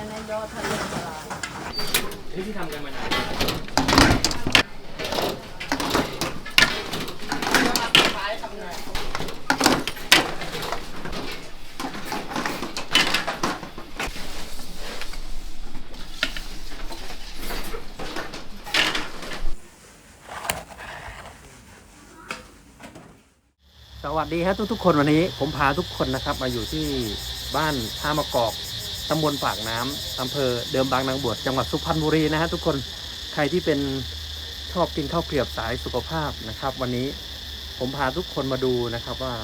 นั่นนยอดทะเลทลายนี่ที่ทำกันมานานสวัสดีครับทุกๆคนวันนี้ผมพาทุกคนนะครับ มาอยู่ที่บ้านท่ามะกอก ตำบลปากน้ำอำเภอเดิมบางนางบวชจังหวัดสุพรรณบุรีนะฮะทุกคนใครที่เป็นชอบกินข้าวเกลียบสายสุขภาพนะครับ วันนี้ผมพาทุกคนมาดูนะครับว่า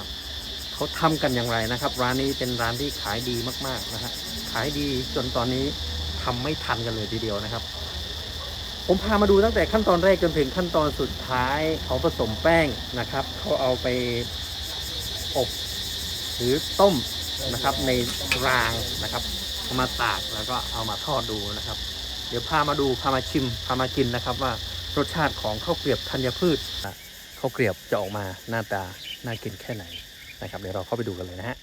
เขาทำกันอย่างไรนะครับ ร้านนี้เป็นร้านที่ขายดีมากๆนะฮะขายดีจนตอนนี้ทำไม่ทันกันเลยทีเดียวนะครับ ผมพามาดูตั้งแต่ขั้นตอนแรกจนถึงขั้นตอนสุดท้ายเขาผสมแป้งนะครับเขาเอาไปอบหรือต้มนะครับในรางนะครับ เอามาตากแล้วก็เอามาทอดดูนะครับ เดี๋ยวพามาดูพามาชิมพามากินนะครับ ว่ารสชาติของข้าวเกลียบธัญพืชข้าวเกลียบจะออกมาหน้าตาน่ากินแค่ไหนนะครับ เดี๋ยวเราเข้าไปดูกันเลยนะฮะ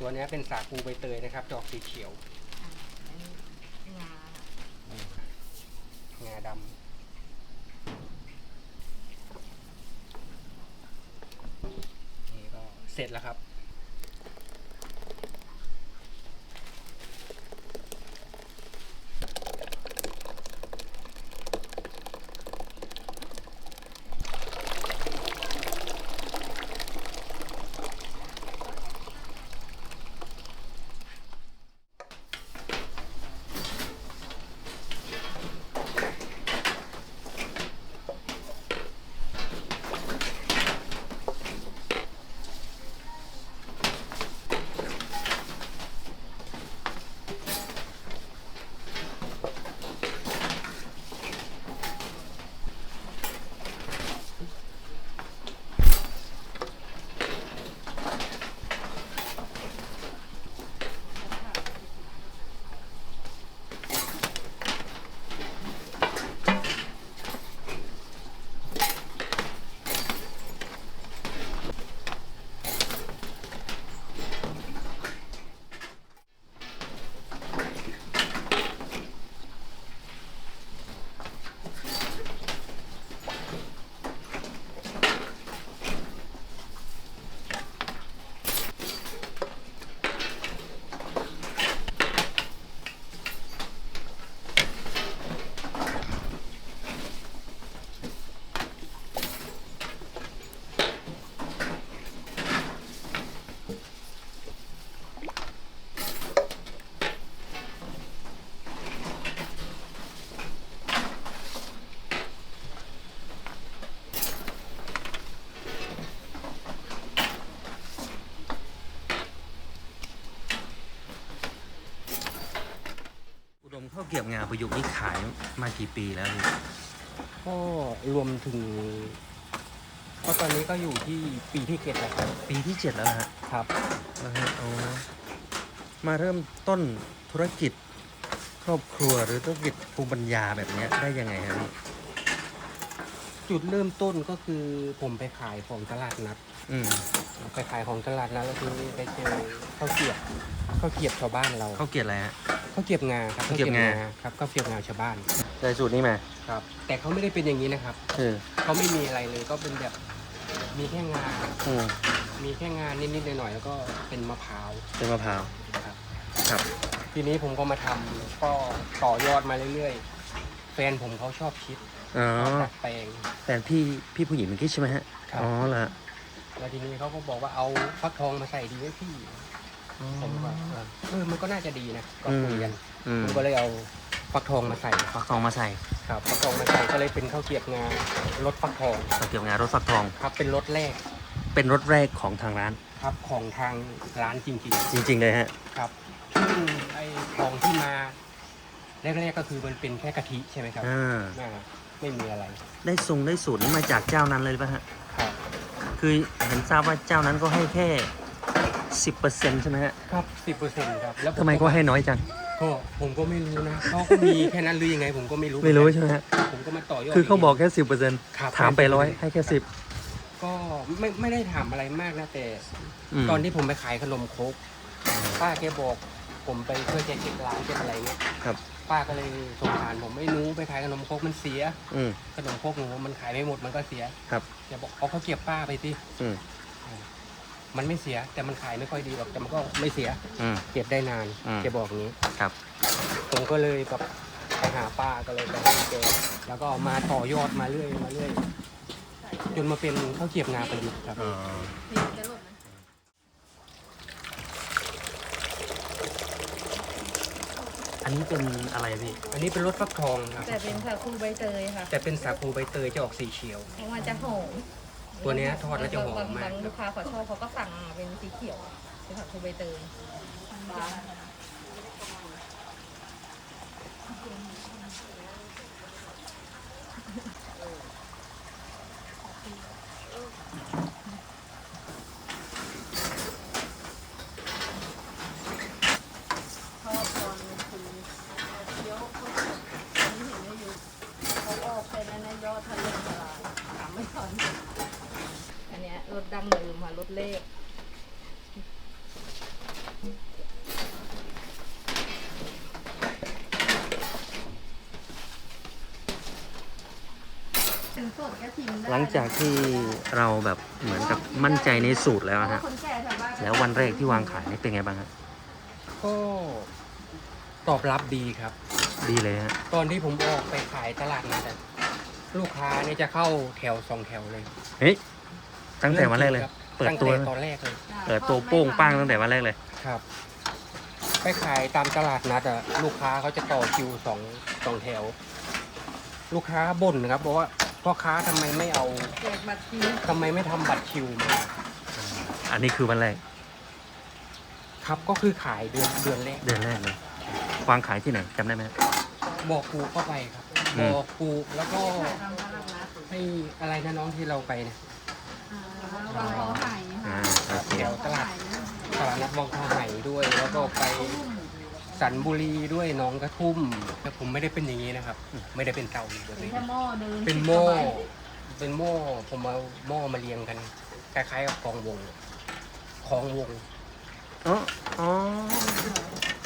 ตัวเนี้ยเป็นสาคูใบเตยนะครับ ดอกสีเขียวงางาดำนี่ก็เสร็จแล้วครับ เกลียบงาประยุกต์นี่ขายมากี่ปีแล้วพี่ก็รวมถึงก็ตอนนี้ก็อยู่ที่ปีที่เจ็ดแล้วครับปีที่เจ็ดแล้วนะฮะครับนะฮะเอามาเริ่มต้นธุรกิจครอบครัวหรือธุรกิจภูมิปัญญาแบบเนี้ยได้ยังไงครับพี่จุดเริ่มต้นก็คือผมไปขายของตลาดนัดอืม ไปขายของตลาดนัดแล้วทีนี้ไปเจอข้าวเกรียบข้าวเกรียบชาวบ้านเราเขาวเกลียดอะไรฮะ ข้าวเกรียบงาครับข้าวเกรียบงา ครับข้าวเกรียบงาชาวบ้านได้สูตรนี้มาครับ แต่เขาไม่ได้เป็นอย่างนี้นะครับเออเขาไม่มีอะไรเลยก็เป็นแบบมีแค่งา อืมมีแค่งานนิดๆหน่อยๆแล้วก็เป็นมะพร้าวเป็นมะพร้าว ครับ ครับ ทีนี้ผมก็มาทำก็ต่อยอดมาเรื่อยๆ แฟนผมเขาชอบคิดอ๋อดัดแปลง แฟนพี่พี่ผู้หญิงเมื่อกี้ใช่ไหมฮะ ครับ อ๋อเหรอ แล้วทีนี้เขาก็บอกว่าเอาฟักทองมาใส่ดีไหมพี่ผมก็เออเออมันก็น่าจะดีนะก็คุยกันอืมผมก็เลยเอาฟักทองมาใส่ฟักทองมาใส่ครับฟักทองมาใส่ก็เลยเป็นข้าวเกรียบงารสฟักทองข้าวเกรียบงารสฟักทองครับ เป็นรสแรก เป็นรสแรกของทางร้านครับของทางร้านจริงจริง ๆ เลยฮะๆครับซึ่งไอ้ของที่มาแรกๆก็คือมันเป็นแค่กะทิใช่ไหมครับอ่าน่าไม่มีอะไร ได้ทรงได้สูตรนี้มาจากเจ้านั้นเลยป่ะฮะครับ คือเห็นทราบว่าเจ้านั้นก็ให้แค่สิบเปอร์เซ็นต์ใช่ไหมฮะครับสิบเปอร์เซ็นต์ครับแล้วผทำไมก็ให้น้อยจัง ก็ผมก็ไม่รู้นะเขาก็มีแค่นั้นหรือยังไงผมก็ไม่รู้ไม่รู้ใช่ไหมฮะ ผมก็มาต่อยอด คือเขาบอกแค่สิบเปอร์เซ็นต์ครับ ถามไปร้อยให้แค่สิบ ก็ไม่ไม่ได้ถามอะไรมากนะแต่มตอนที่ผมไปขายขนมครกป้าแกบอก ผมไปช่วยแกเก็บร้านเก็บอะไรเงี้ยครับ ป้าก็เลยสงสารผมไม่รู้ไปขายขนมครกมันเสียอืม ขนมครกหนูมันขายไม่หมดมันก็เสียครับแกบอกเอาเขาวเก็บป้าไปสิอืมมันไม่เสียแต่มันขายไม่ค่อยดีหรอกแต่มันก็ไม่เสียอืม เก็บได้นานอืม แกบอกอย่างนี้ ครับ ผมก็เลยแบบไปหาป้าก็เลยไปให้แกแล้วก็เอามาต่อยอดมาเรื่อยมาเรื่อยจนมาเป็นข้าวเกรียบงาประยุกต์ครับอ๋อนี่จะหล่นนะ อันนี้เป็นอะไรพี่ อันนี้เป็นรสฟักทองครับแต่เป็นสาคูใบเตยค่ะ แต่เป็นสาคูใบเตยจะออกสีเขียวเพราะมันจะหอมตัวเนี้ยทอดแล้วจะหอมมาก บงลูกค้าเขาชอบเขาก็สั่งมาเป็นสีเขียวเป็นสาคูใบเตย ชอบตอนคุณเยอะเขาอันนี้เห็นไม่อยู่เขาออกไปแล้วนะยอดทะลุตลาดถามไม่ทันอันเนี้ยรถดั้งเดิมค่ะรถเลขถึงสดก็ทิ้งได้ หลังจากที่เราแบบเหมือนกับมั่นใจในสูตรแล้วอะฮะคนแก่แถวบ้านแล้ววันแรกที่วางขายนี่เป็นไงบ้างฮะก็ตอบรับดีครับ ดีเลยฮะ ตอนที่ผมออกไปขายตลาดนัดอะลูกค้าเนี่ยจะเข้าแถวสองแถวเลยเฮ้ยตั้งแต่วันแรกเลยครับเปิดตั้งตัวแต่ตอนแรกเลย เปิดตัวโป้งป้างตั้งแต่วันแรกเลย ครับ ไปขายตามตลาดนัดอะลูกค้าเขาจะต่อคิวสองสองแถว ลูกค้าบ่นนะครับบอกว่า พ่อค้าทำไมไม่เอาแจกบัตรคิวทำไมไม่ทำบัตรคิวมาอันนี้คือวันแรกครับก็คือขายเดือนเดือนแรกเดือนแรกเลยวางขายที่ไหนจำได้ไหมฮะบอกปูเข้าไปครับ อืม บอกปูแล้วก็ทำตลาดนัดให้อะไรนะน้องที่เราไปเนี่ยวางล้อไห่อ่าค่ะโอเค แถวตลาด ตลาดนัดวังทองไหด้วย แล้วก็ไป สันบุรีด้วยหน้องกระทุ่ม แต่ผมไม่ได้เป็นอย่างนี้นะครับ ไม่ได้เป็นเตาแบบเป็นนี้แค่หม้อเดินเป็นหม้อเป็นหม้อผมเอาหม้อมาเรียงกันคล้ายๆกับคลองวงคลองวงอ๋ออ๋อ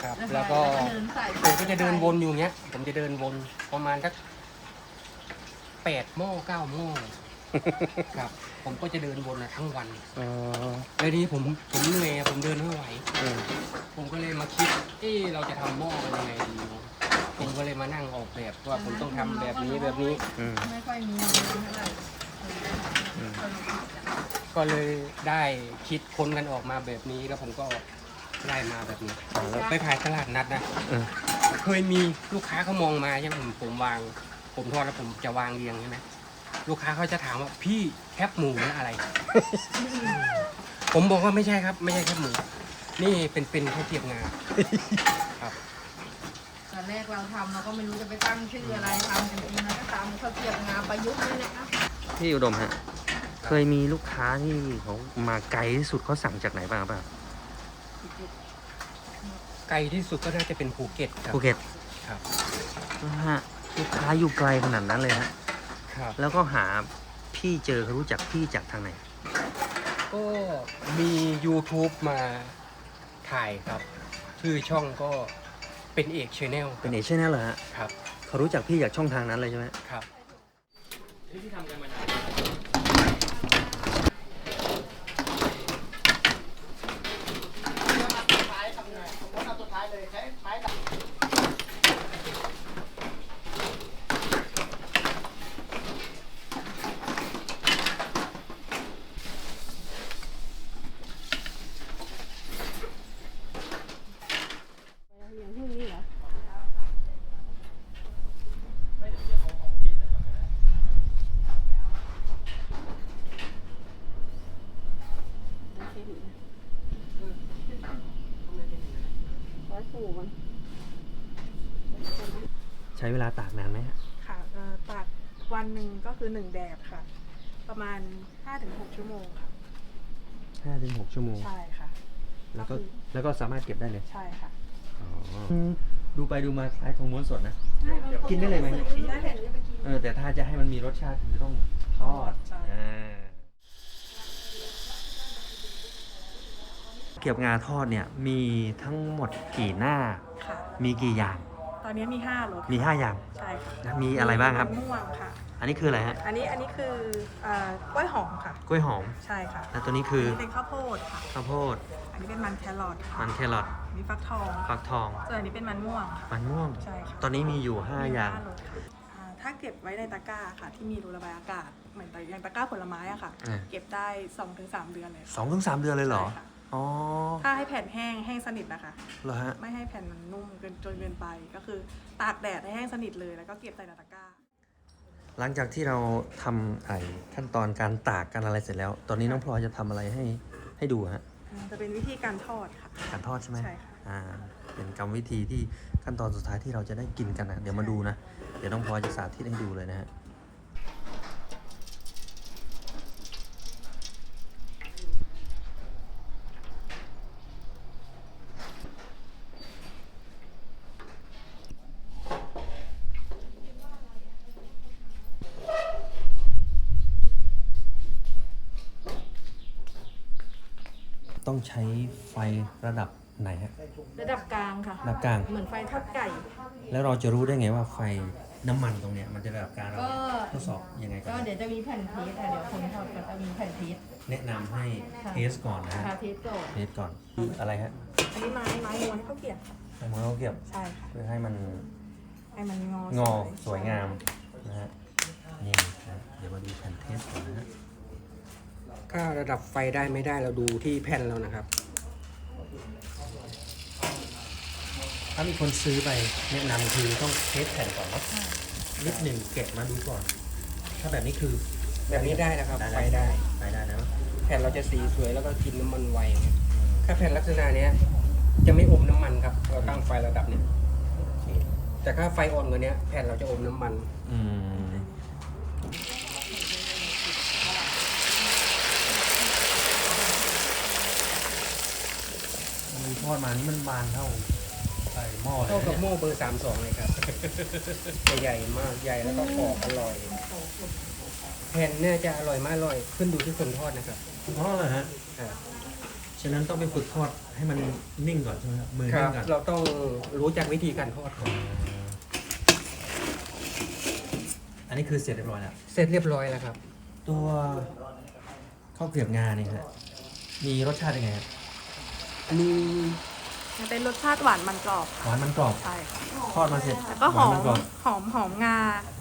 ครับ แล้แล้ววก็ก็เดินใส่ผมก็จะเดินวนอยู่อย่างเงี้ย ผมจะเดินวนประมาณสักแปดหม้อเก้าหม้อ ครับ ผมก็จะเดินวนน่ะทั้งวันอ๋อแล้วทีนี้ผมผมเหนื่อยอะผมเดินไม่ไหวอืมผมก็เลยมาคิด เอ๊ะเราจะทำหม้อกันยังไงดีผมก็เลยมานั่งออกแบบว่าผมต้องทำแบบนี้แบบนี้ อืมไม่ค่อยมีเงินเท่าไหร่อืมก็เลยได้คิดค้นกันออกมาแบบนี้ แล้วผมก็ได้มาแบบนี้อ๋อแล้วไปขายตลาดนัดนะเออเคยมีลูกค้าเขามองมาใช่ไหมผมผมวาง ผมทอดแล้วผมจะวางเรียงใช่ไหม ลูกค้าเขาจะถามว่าพี่แคบหมูนะอะไร ผมบอกว่าไม่ใช่ครับ ไม่ใช่แคบหมู นี่เป็นเป็นข้าวเกรียบงาครับตอนแรกเราทำเราก็ไม่รู้จะไปตั้งชื่ออะไรทำจริงๆแล้วก็ตามข้าวเกรียบงาประยุกต์นี่แหละนะพี่อุดมฮะ เคยมีลูกค้าที่เขามาไกลที่สุดเขาสั่งจากไหนบ้างเปล่าไกลที่สุดก็น่าจะเป็นภูเก็ตครับภูเก็ตครับนะฮะลูกค้าอยู่ไกลขนาดนั้นเลยฮะ ครับแล้วก็หาพี่เจอเขารู้จักพี่จากทางไหน ก็มี YouTube มาถ่ายครับ ชื่อช่องก็เป็นเอกชแนลเป็นเอเชียนเหรอฮะครับเขารู้จักพี่จากช่องทางนั้นเลยใช่ไหมครับ ที่ทำกันมานาน อย่างพวกนี้เหรอร้อยสูมัน ใช้เว ลาตากนานไหมฮะค่ะเอ่อตากวันหนึ่งก็คือหนึ่งแดดค่ะ ประมาณ5-6ชั่วโมงค่ะ ห้าถึงหกชั่วโมง ใช่ค่ะ แล้วก็แล้วก็สามารถเก็บได้เลยใช่ค่ะอ๋อดูไปดูมาคล้ายทองม้วนสดนะ กินได้เลยไหม กินได้เลย เออแต่ถ้าจะให้มันมีรสชาติคือต้องทอดใช่ อ่าเกี๊ยวงาทอดเนี่ยมีทั้งหมดกี่หน้า ค่ะ มีกี่อย่างต อนนี้มี5รสมี5อย่างใช่ค่ะนะมีอะไรบ้างครับมะม่วงค่ะ อันนี้คืออะไรฮะอันนี้อันนี้คือเอ่อกล้วยหอมค่ะ กล้วยหอมใช่ค่ะและตัวนี้คืออันนี้เป็นข้าวโพดค่ะ ข้าวโพด อันนี้เป็นมันแครอทค่ะมันแครอทอันนี้ฟักทองฟักทอง ส่วนอันนี้เป็นมันม่วงค่ะ มันม่วง ใช่ค่ะตอนนี้มีอยู่5อย่างมีห้รสค่ะอ่าถ้าเก็บไว้ในตะกร้าค่ะ ที่มีรูระบายอากาศเหมือนอย่างตะกร้าผลไม้อะค่ะ อ่า เก็บได้2-3เดือนเลยสองถึงสามเดือนเลยเหรอ ใช่ค่ะ อ๋อถ้าให้แผ่นแห้งแห้งสนิทนะคะ เหรอฮะ ไม่ให้แผ่นมันนุ่มเกินจนเกินไป ก็คือตากแดดให้แห้งสนิทเลยแล้วก็เก็บใส่ในตะกร้า หลังจากที่เราทำไอ้ขั้นตอนการตากกันอะไรเสร็จแล้ว ตอนนี้น้องพลอยจะทำอะไรให้ให้ดูฮะ จะเป็นวิธีการทอดค่ะ การทอดใช่ไหมใช่ค่ะ อ่า เป็นกรรมวิธีที่ขั้นตอนสุดท้ายที่เราจะได้กินกันนะเดี๋ยวมาดูนะ เดี๋ยวน้องพลอยจะสาธิตให้ดูเลยนะฮะ ช้ไฟระดับไหนฮะ ระดับกลางค่ะ ระดับกลาง เหมือนไฟทอดไก่ แล้วเราจะรู้ได้ไงว่าไฟน้ำมันตรงเนี้ยมันจะระดับการเราก็ ทดสอบยังไงกัก็นเดี๋ยวจะมีแผ่นเทสอะเดี๋ยวคนทอดก็จะมีแผ่นเทสแนะนำให้เทสก่อนนะฮะค่ะเทสก่อนเทสก่อนคืออะไรฮะอันนี้ไม้ไม้ม้วนข้าวเกรียบค่ะให้มันเขาเก็บใช่ค่ะ เพื่อให้มันให้มันงองงอสวยงามนะฮะนี่นะเดี๋ยวมาดูแผ่นเทสก่อนนะฮะ ถ้าระดับไฟได้ไม่ได้เราดูที่แผ่นเรานะครับ ถ้ามีคนซื้อไปแนะนำคือต้องเทสแผ่นก่อนเนอะนิดหนึ่งเก็บมาดูก่อน ถ้าแบบนี้คือแบบนี้ได้นะครับได้ไฟได้ไปได้นะแผ่นเราจะสีสวยแล้วก็กินน้ำมันไวครับถ้าแผ่นลักษณะเนี้ยจะไม่อมน้ำมันครับเราตั้งไฟระดับเนี้ยแต่ถ้าไฟอ่อนกว่าเนี้ยแผ่นเราจะอมน้ำมัน อืม ทอดมานี่มันบานเท่าไอ้หม้อเลยเท่ากับนะหม้อเบอร์สามสองเลยครับ ใหญ่มากใหญ่แล้วก็กรอบอร่อยแผ่นเนี่ยจะอร่อยมากอร่อย ขึ้นดูที่คนทอดนะครับอ๋อเหรอฮะอ่าฉะนั้นต้องไปฝึกทอดให้มันนิ่งก่อนใช่ไหมครับมือคนิ่รับงก่อนเราต้องรู้จักวิธีการทอดก่อนอันนี้คือเสร็จเรียบร้อยแล้ว เสร็จเรียบร้อยแล้วครับ ตัวข้าวเกรียบงาเนี่ยฮะมีรสชาติยังไงฮะ อันนี้มันเป็นรสชาติหวานมันกรอบหวานมันกรอบใช่ค่ะทอดมาเสร็จแล้วก็หอวานมมันกรอบหอมหอมงา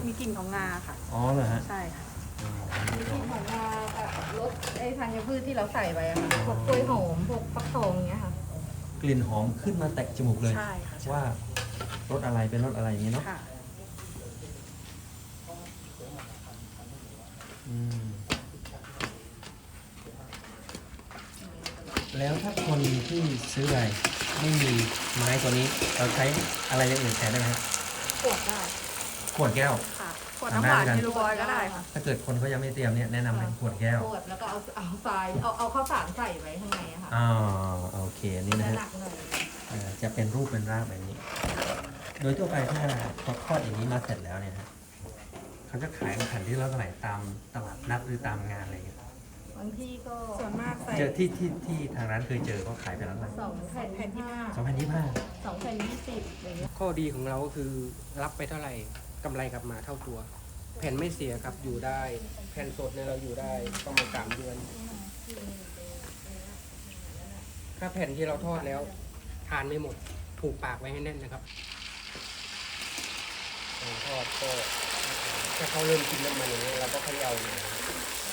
มีกลิ่นของงาค่ะ อ๋อเหรอฮะใช่ค่ะอ๋อหวานมันกรอบ ของเรารสไอ้ธัญพืชที่เราใส่ไปอะค่ะพวกกล้วยหอมพวกฟักทองอย่างเงี้ยค่ะ กลิ่นหอมขึ้นมาแตะจมูกเลย ใช่ค่ะใช่ว่ารสอะไรเป็นรสอะไรอย่างนี้เนาะค่ะ อืม แล้วถ้าคนที่ซื้อไปไม่มีไม้ตัวนี้เราใช้อะไรอย่างอื่นแทนได้ไหมฮะขวดได้ขวดแก้ว ค่ะขวดน้ำหวานทำได้เหมือนกันเฮลูบอยก็ได้ค่ะถ้าเกิดคนเขายังไม่เตรียมเนี่ยแนะนำเป็นขวดแก้ว ขวดแล้วก็เอาเอาทรายเอาเอาข้าวสารใส่ไว้ข้างในอะค่ะอ่าโอเคนี่นะจะฮะหนักหน่อยเอ่อจะเป็นรูปเป็นร่างแบบนี้ โดยทั่วไปถ้าพอทอดอย่างนี้มาเสร็จแล้วเนี่ยฮะเขาจะขายแผ่นที่ละเท่าไหร่ตามตลาดนัดหรือตามงานอะไรเงี้ยบางที่ก็ส่วนมากใส่เจอที่ที่ที่ทางร้านเคยเจอเขาขายเป็นละเท่าไหร่สองแผ่นแผ่นที่ห้าห้าสองพันยี่ห้าสองแผ่นยี่สิบอย่างเงี้ยข้อดีของเราก็คือรับไปเท่าไหร่กำไรกลับมาเท่าตัว แผ่นไม่เสียครับอยู่ได้ แผ่นสดเนี่ยเราอยู่ได้ประมาณสามเดือน ถ้าแผ่นที่เราทอดแล้ว ทานไม่หมดผูกปากไว้ให้แน่นนะครับการทอดก็ถ้าเขาเริ่มกินน้ำมันอย่างนี้ยเราก็เขย่าหน่อย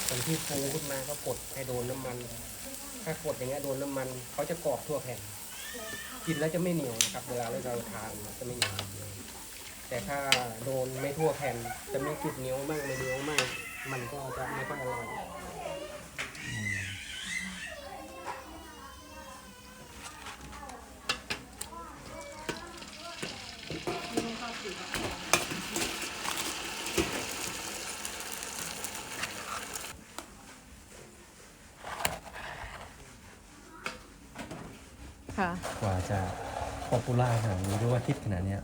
ตอนที่ฟูขึ้นมาก็กดให้โดนน้ำมัน ถ้ากดอย่างเงี้ยโดนน้ำมันเขาจะกรอบทั่วแผ่น กินแล้วจะไม่เหนียวนะครับ เวลาเราทานจะไม่เหนียวแต่ถ้าโดนไม่ทั่วแผ่นจะมีจุดเหนียวมั่งไม่เหนียวมั่งมันก็จะไม่ค่อยอร่อย ค่ะ กว่าจะ ป๊อปปูล่าขนาดนี้หรือว่าฮิตขนาดเนี้ย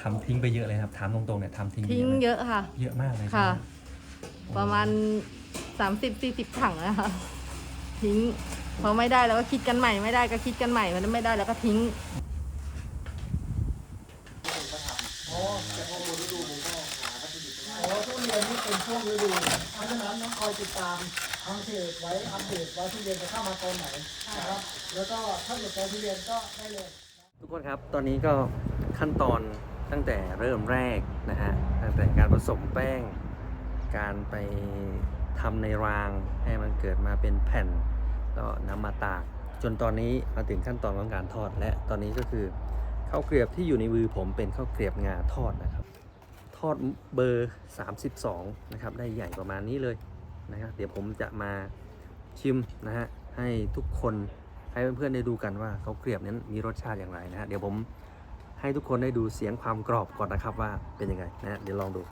ทำทิ้งไปเยอะเลยครับถามตรงๆเนี่ยทำทิ้งไปทิ้งเยอะไหมเยอะค่ะ เยอะมากเลยค่ะใช่ไหมประมาณสามสิบสี่สิบถังนะคะทิ้งพอไม่ได้แล้วก็คิดกันใหม่ไม่ได้ก็คิดกันใหม่มันไม่ได้แล้วก็ทิ้ง อ๋อทุ เรียนนี่เป็นช่วงฤดูเพราะฉะนั้นต้องคอยติดตามทางเพจไว้อัปเดตว่าทุเรียนจะเข้ามาตอนไหนนะครับ แล้วก็ถ้าเกิดใจทุเรียนก็ได้เลย ทุกคนครับ ตอนนี้ก็ขั้นตอนตั้งแต่เริ่มแรกนะฮะ ตั้งแต่การผสมแป้ง การไปทำในรางให้มันเกิดมาเป็นแผ่นก็นำมาตาก จนตอนนี้มาถึงขั้นตอนของการทอดและตอนนี้ก็คือข้าวเกรียบที่อยู่ในมือผมเป็นข้าวเกรียบงาทอดนะครับ อดเบอร์ 32 นะครับ ได้ใหญ่ประมาณนี้เลยนะครับเดี๋ยวผมจะมาชิมนะฮะให้ทุกคนให้เพื่อนๆได้ดูกันว่าเขาเกรียบนั้นมีรสชาติอย่างไรนะฮะเดี๋ยวผมให้ทุกคนได้ดูเสียงความกรอบก่อนนะครับว่าเป็นยังไงนะฮะเดี๋ยวลองดู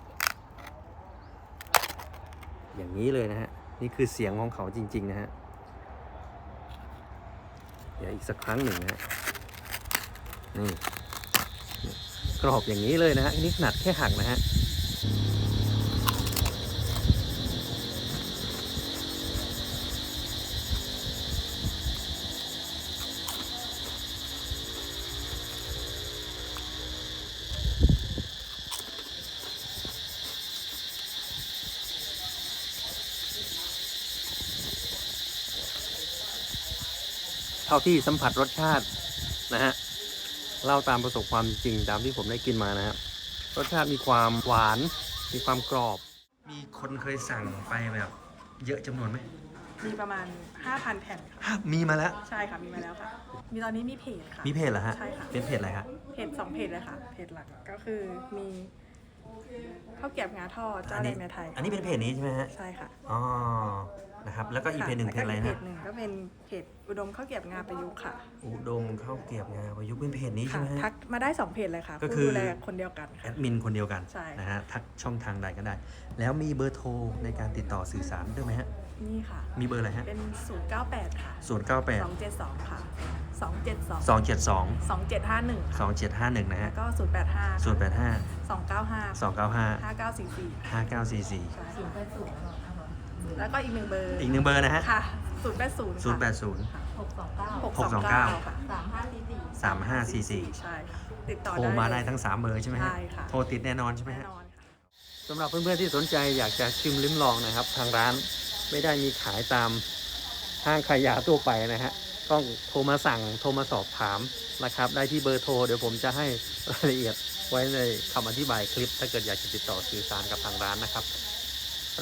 อย่างนี้เลยนะฮะนี่คือเสียงของเขาจริง ๆ นะฮะเดี๋ยวอีกสักครั้งหนึ่งนะฮะนี่ กรอบอย่างนี้เลยนะฮะนี่ขนาดแค่หักนะฮะเท่าที่สัมผัสรสชาตินะฮะ เล่าตามประสบความจริงตามที่ผมได้กินมานะครับรสชาติมีความหวาน มีความกรอบ มีคนเคยสั่งไปแบบ เยอะจำนวนไหมมีประมาณ 5,000 แผ่นค่ะ ฮะมีมาแล้ว ใช่ค่ะ มีมาแล้วค่ะ มีตอนนี้มีเพจค่ะ มีเพจเหรอฮะ ใช่ค่ะ เป็นเพจอะไรครับเพจสองเพจเลยค่ะ เพจหลักก็คือมีข้าวเกรียบงาทอดเจ้าแดงในไทย อันนี้เป็นเพจนี้ใช่ไหมฮะ ใช่ค่ะ อ๋อ นะครับ แล้วก็อีกเพจหนึ่งเพจอะไรแล้วก็นะกเพจหนึ่งก็เป็นเพจอุดมข้าวเกรียบงาประยุกต์ค่ะอุดมข้าวเกรียบงาประยุกต์เป็นเพจนี้ใช่ค่ะไหมฮะ ทักมาได้สองเพจเลยค่ะก็ผู้คือดูแลคนเดียวกันแอค่ะ ดมินคนเดียวกันใช่ นะฮะทักช่องทางใดก็ได้ แล้วมีเบอร์โทรในการติดต่อสื่อสารด้วยไหมฮะ นี่ค่ะ มีเบอร์อะไรฮะเป็น 098 ค่ะ ศูนย์เก้าแปด272 ค่ะ 272 สองเจ็ดสอง2751 สองเจ็ดห้าหนึ่งนะแล้ฮะวก็ 085 ศูนย์แปดห้า295 สองเก้าห้า5944 ห้าเก้าสี่สี่ ใช่สูงไปสูงหน่อยนะคะ แล้วก็อีกหนึ่งเบอร์อีกหนึ่งเบอร์นะฮะค่ะ080ศูนย์แปดศูนย์ หกสองเก้า629ค่ะสามห้าสี่สี่ สามห้าสี่สี่ใช่ค่ะติดต่อโทรมาได้ทั้งสามเบอร์ใช่ไหมฮะใช่ค่ะโทรติดแน่นอนใช่ไหมแน่ฮะ นอนค่ะ สำหรับเพื่อนๆที่สนใจอยากจะชิมลิ้มลองนะครับ ทางร้านไม่ได้มีขายตามห้างขายยาทั่วไปนะฮะต้องโทรมาสั่งโทรมาสอบถามนะครับ ได้ที่เบอร์โทรเดี๋ยวผมจะให้รายละเอียดไว้ในคำอธิบายคลิป ถ้าเกิดอยากจะติดต่อสื่อสารกับทางร้านนะครับ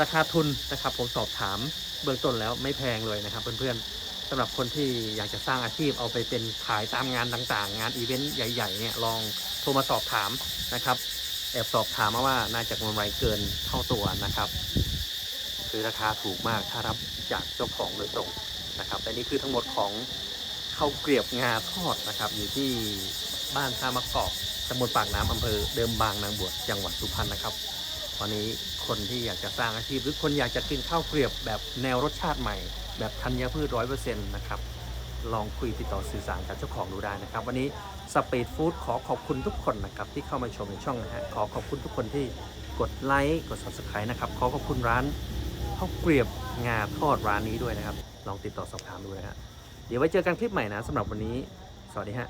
ราคาทุนนะครับผมสอบถามเบื้องต้นแล้วไม่แพงเลยนะครับ เพื่อนๆสำหรับคนที่อยากจะสร้างอาชีพเอาไปเป็นขายตามงานต่างๆ งานอีเวนต์ใหญ่ๆเนี่ยลองโทรมาสอบถามนะครับ แอบสอบถามมาว่าน่าจะกำไรเกินเท่าตัวนะครับคือราคาถูกมากถ้ารับจากเจ้าของโดยตรงนะครับแต่นี่คือทั้งหมดของข้าวเกรียบงาทอดนะครับอยู่ที่บ้านท่ามะกอกตำบลปากน้ำอำเภอเดิมบางนางบวชจังหวัดสุพรรณนะครับ วันนี้คนที่อยากจะสร้างอาชีพ หรือคนอยากจะกินข้าวเกรียบแบบแนวรสชาติใหม่ แบบธัญพืชร้อยเปอร์เซ็นต์นะครับลองคุยติดต่อสื่อสารกับเจ้าของดูได้นะครับ วันนี้สปีดฟู้ดขอขอบคุณทุกคนนะครับที่เข้ามาชมในช่องนะฮะขอขอบคุณทุกคนที่กดไลค์กด subscribe นะครับขอขอบคุณร้านข้าวเกรียบงาทอดร้านนี้ด้วยนะครับ ลองติดต่อสอบถามดูนะฮะเดี๋ยวไว้เจอกันคลิปใหม่นะสำหรับวันนี้ สวัสดีฮะ